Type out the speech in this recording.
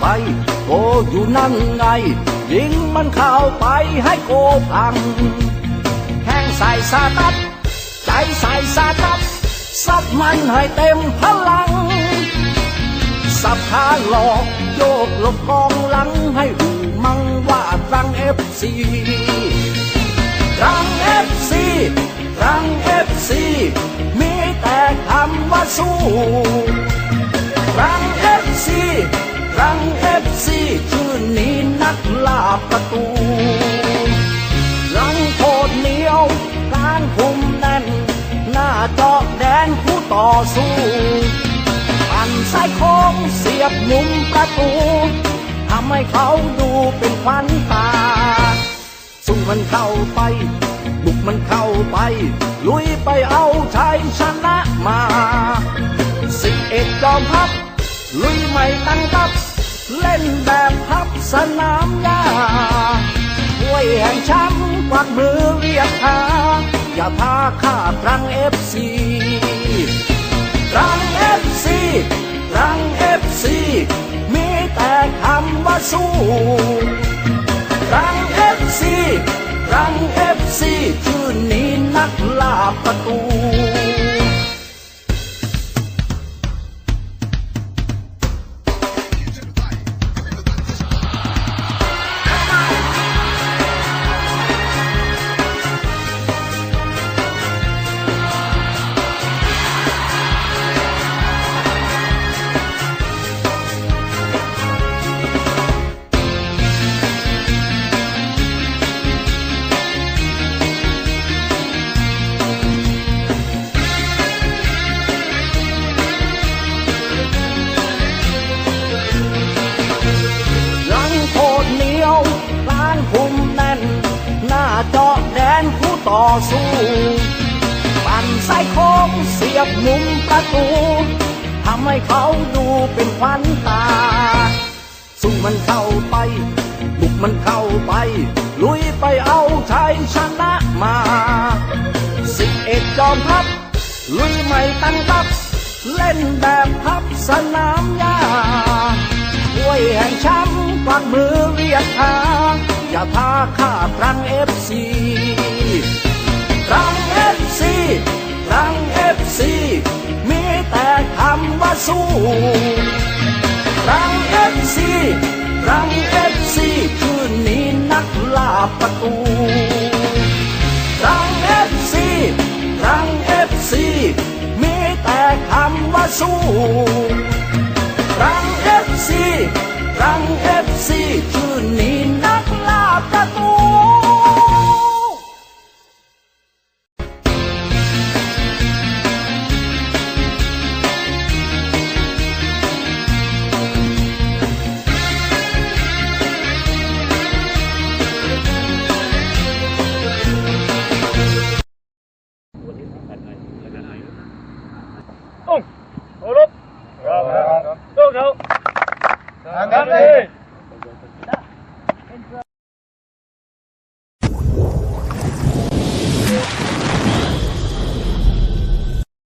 ไป โกอยู่นั่นไง ยิงมันเข้าไปให้โกพังแข้งใส่สาตัดใจใส่สาตัดซัดมันให้เต็มพลัง สับขาหลอกโยกหลบกองหลังให้หูมังว่ารังเอฟซีรังเอฟซีรังเอฟซีมีแต่คำว่าสู้ ต่อสู้ปั่นสายโค้งเสียบมุมประตูทำให้เขาดูเป็นขวัญตา สู้มันเข้าไป บุกมันเข้าไป ลุยไปเอาชัยชนะมาสิเอ็กจอมพับ ลุยไม่ตั้งกับ เล่นแบบพับสนามหญ้าถ้วยแห่งช้ำกวักมือเรียกหา อย่าพาข้าตรังเอฟซีรังเอฟซีรังเอฟซีมีแต่คำว่าสู้ ต่อสู้ปั่นสายโค้งเสียบมุมประตูทำให้เขาดูเป็นขวัญตา สู้มันเข้าไป บุกมันเข้าไป ลุยไปเอาชัยชนะมาสิบเอ็ดจอมทัพลุยไม่ตั้งตับเล่นแบบพับสนามหญ้าถ้วยแห่งช้ำกวักมือเรียกหา อย่าพาข้าครั้งเอฟซีครั้งเอฟซีครั้งเอฟซีมีแต่คำว่าสู้ครั้งเอฟซีครั้งเอฟซีคืนนี้นักล่าประตูครั้งเอฟซีครั้งเอฟซีมีแต่คำว่าสู้